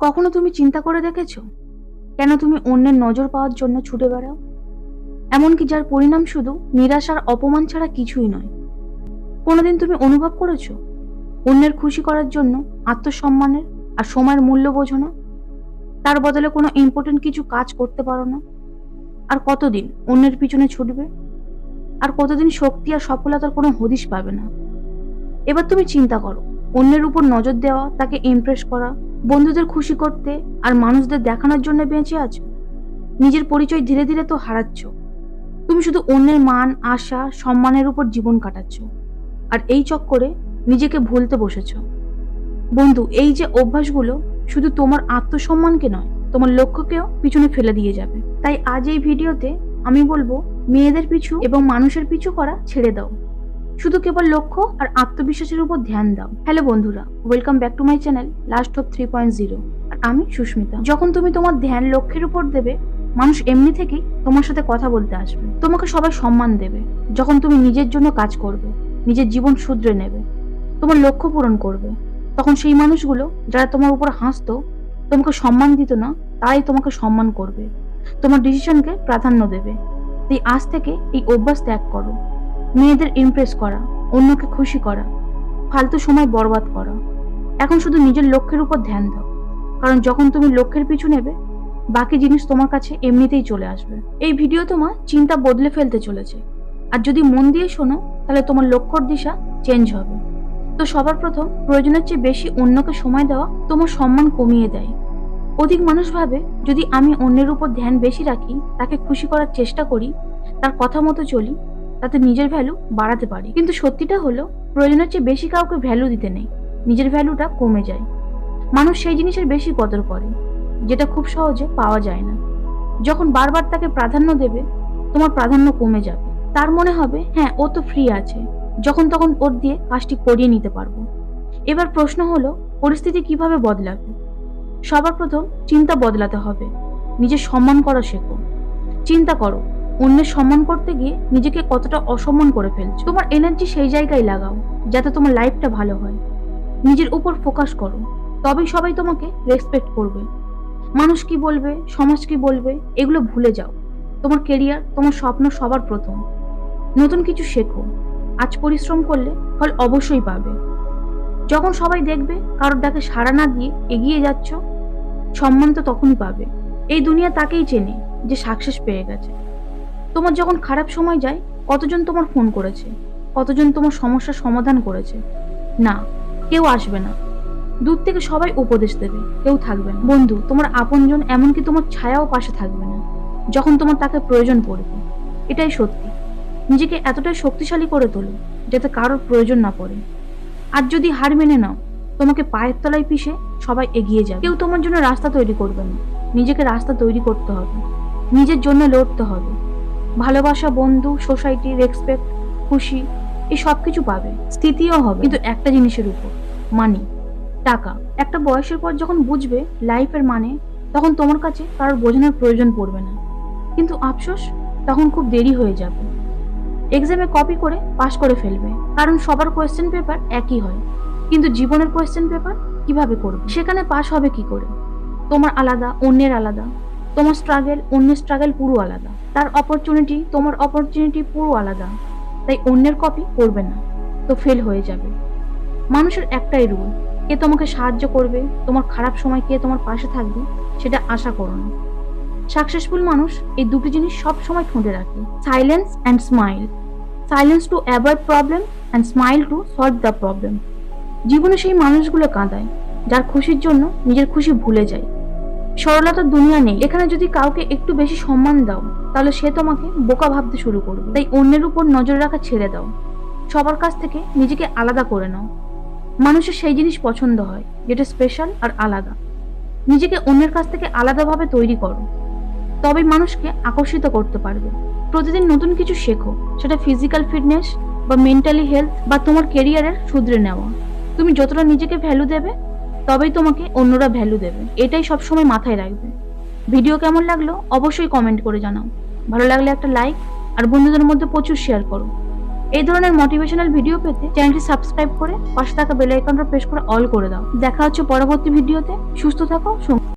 কখনো তুমি চিন্তা করে দেখেছ? কেন তুমি অন্যের নজর পাওয়ার জন্য ছুটে বেড়াও? এমনকি যার পরিণাম শুধু নিরাশার অপমান ছাড়া কিছুই নয়। কোনোদিন তুমি অনুভব করেছ? অন্যের খুশি করার জন্য আত্মসম্মানের আর সময়ের মূল্য বোঝো না? তার বদলে কোনো ইম্পর্টেন্ট কিছু কাজ করতে পারো না? আর কতদিন অন্যের পিছনে ছুটবে? আর কতদিন শক্তি আর সফলতার কোনো হদিশ পাবে না? এবার তুমি চিন্তা করো অন্যের উপর নজর দেওয়া, তাকে ইমপ্রেস করা, বন্ধুদের খুশি করতে আর মানুষদের দেখানোর জন্য বেঁচে আছো। নিজের পরিচয় ধীরে ধীরে তো হারাচ্ছ। তুমি শুধু অন্যের মান, আশা, সম্মানের উপর জীবন কাটাচ্ছ। আর এই চক্করে নিজেকে ভুলতে বসেছ। বন্ধু, এই যে অভ্যাসগুলো শুধু তোমার আত্মসম্মানকে নয়, তোমার লক্ষ্যকেও পিছনে ফেলে দিয়ে যাবে। তাই আজ এই ভিডিওতে আমি বলব, মেয়েদের পিছু এবং মানুষের পিছু করা ছেড়ে দাও। শুধু কেবল লক্ষ্য আর আত্মবিশ্বাসের উপর ধ্যান দাও। হ্যালো বন্ধুরা welcome back to my channel last of three point zero আর আমি সুস্মিতা। যখন তুমি তোমার ধ্যান লক্ষ্যের উপর দেবে, মানুষ এমনি থেকেই তোমার সাথে কথা বলতে আসবে। তোমাকে সবাই সম্মান দেবে। যখন তুমি নিজের জন্য কাজ করবে, নিজের জীবন শুধরে নেবে, তোমার লক্ষ্য পূরণ করবে, তখন সেই মানুষগুলো যারা তোমার উপর হাসতো, তোমাকে সম্মান দিত না, তারাই তোমাকে সম্মান করবে। তোমার ডিসিশনকে প্রাধান্য দেবে। তাই আজ থেকে এই অভ্যাস ত্যাগ করো। মেয়েদের ইমপ্রেস করা, অন্যকে খুশি করা, ফালতু সময় বরবাদ করা। এখন শুধু নিজের লক্ষ্যের উপর ধ্যান দাও। কারণ যখন তুমি লক্ষ্যের পিছু নেবে, বাকি জিনিস তোমার কাছে এমনিতেই চলে আসবে। এই ভিডিও তোমার চিন্তা বদলে ফেলতে চলেছে। আর যদি মন দিয়ে শোনো, তাহলে তোমার লক্ষ্যর দিশা চেঞ্জ হবে। তো সবার প্রথম প্রয়োজনের চেয়ে বেশি অন্যকে সময় দেওয়া তোমার সম্মান কমিয়ে দেয়। অধিক মানুষ ভাবে, যদি আমি অন্যের উপর ধ্যান বেশি রাখি, তাকে খুশি করার চেষ্টা করি, তার কথা মতো চলি তাতে নিজের ভ্যালু বাড়াতে পারি। কিন্তু সত্যিটা হলো, প্রয়োজনের চেয়ে বেশি কাউকে ভ্যালু দিতে নেই। নিজের ভ্যালুটা কমে যায়। মানুষ সেই জিনিসের বেশি কদর করে, যেটা খুব সহজে পাওয়া যায় না। যখন বারবার তাকে প্রাধান্য দেবে, তোমার প্রাধান্য কমে যাবে। তার মনে হবে হ্যাঁ ও তো ফ্রি আছে। যখন তখন ওর দিয়ে কাজটি করিয়ে নিতে পারব। এবার প্রশ্ন হলো, পরিস্থিতি কীভাবে বদলাবে? সবার প্রথম চিন্তা বদলাতে হবে। নিজের সম্মান করা শেখো। চিন্তা করো অন্যের সম্মান করতে গিয়ে নিজেকে কতটা অসম্মান করে ফেলছো। তোমার এনার্জি সেই জায়গায় লাগাও, যাতে তোমার লাইফটা ভালো হয়। নিজের উপর ফোকাস করো। তবেই সবাই তোমাকে রেসপেক্ট করবে। মানুষ কি বলবে, সমাজ কি বলবে, এগুলো ভুলে যাও। তোমার কেরিয়ার তোমার স্বপ্ন সবার প্রথম। নতুন কিছু শেখো। আজ পরিশ্রম করলে ফল অবশ্যই পাবে। যখন সবাই দেখবে কারোর ডাকে সাড়া না দিয়ে এগিয়ে যাচ্ছ, সম্মান তো তখনই পাবে। এই দুনিয়া তাকেই চেনে যে সাকসেস পেয়ে গেছে। তোমার যখন খারাপ সময় যায়, কতজন তোমার ফোন করেছে? কতজন তোমার সমস্যার সমাধান করেছে? না, কেউ আসবে না। দূর থেকে সবাই উপদেশ দেবে, কেউ থাকবে না। বন্ধু, তোমার আপনজন এমনকি তোমার ছায়াও পাশে থাকবে না, যখন তোমার তাকে প্রয়োজন পড়বে। এটাই সত্যি। নিজেকে এতটাই শক্তিশালী করে তোলো, যাতে কারোর প্রয়োজন না পড়ে। আর যদি হার মেনে নাও, তোমাকে পায়ের তলায় পিষে সবাই এগিয়ে যাবে। কেউ তোমার জন্য রাস্তা তৈরি করবে না। নিজেকে রাস্তা তৈরি করতে হবে। নিজের জন্য লড়তে হবে। ভালোবাসা, বন্ধু সোসাইটি রেসপেক্ট খুশি, এই সব কিছু পাবে। স্থিতিও হবে। কিন্তু একটা জিনিসের উপর মানি টাকা। একটা বয়সের পর যখন বুঝবে লাইফের মানে তখন তোমার কাছে কারোর বোঝানোর প্রয়োজন পড়বে না। কিন্তু আফসোস, তখন খুব দেরি হয়ে যাবে। এক্সামে কপি করে পাশ করে ফেলবে। কারণ সবার কোয়েশ্চেন পেপার একই হয়। কিন্তু জীবনের কোয়েশ্চেন পেপার কীভাবে করবে? সেখানে পাশ হবে কি করে? তোমার আলাদা, অন্যের আলাদা। তোমার স্ট্রাগেল অন্যের স্ট্রাগেল পুরো আলাদা। তার অপরচুনিটি তোমার অপরচুনিটি পুরো আলাদা। তাই অন্যের কপি করবে না, তো ফেল হয়ে যাবে। মানুষের একটাই রুল কে তোমাকে সাহায্য করবে, তোমার খারাপ সময় কে তোমার পাশে থাকবে, সেটা আশা করো না। সাকসেসফুল মানুষ এই দুটি জিনিস সব সময় ঠোঁটে রাখে silence and smile silence to avoid problem and smile to solve the problem জীবনে সেই মানুষগুলো কাঁদায়, যার খুশির জন্য নিজের খুশি ভুলে যায়। সরলতার দুনিয়া নেই। এখানে যদি কাউকে একটু বেশি সম্মান দাও, তাহলে সে তোমাকে বোকা ভাবতে শুরু করবে। তাই অন্যের উপর নজর রাখা ছেড়ে দাও। সবার কাছ থেকে নিজেকে আলাদা করে নাও। মানুষের সেই জিনিস পছন্দ হয়, যেটা স্পেশাল আর আলাদা। নিজেকে অন্যের কাছ থেকে আলাদাভাবে তৈরি করো। তবেই মানুষকে আকর্ষিত করতে পারবে। প্রতিদিন নতুন কিছু শেখো। সেটা ফিজিক্যাল ফিটনেস বা মেন্টালি হেলথ বা তোমার কেরিয়ারের শুধরে নেওয়া। তুমি যতটা নিজেকে ভ্যালু দেবে তবেই তোমাকে অন্যরা ভ্যালু দেবে। এটাই সবসময় মাথায় রাখবে। ভিডিও কেমন লাগল অবশ্যই কমেন্ট করে জানাও। ভালো লাগলে একটা লাইক আর বন্ধুদের মধ্যে প্রচুর শেয়ার করো। এই ধরনের মোটিভেশনাল ভিডিও পেতে চ্যানেলটি সাবস্ক্রাইব করে পাশে থাকা বেল আইকনটা প্রেস করে অল করে দাও। দেখা হচ্ছে পরবর্তী ভিডিওতে সুস্থ থাকো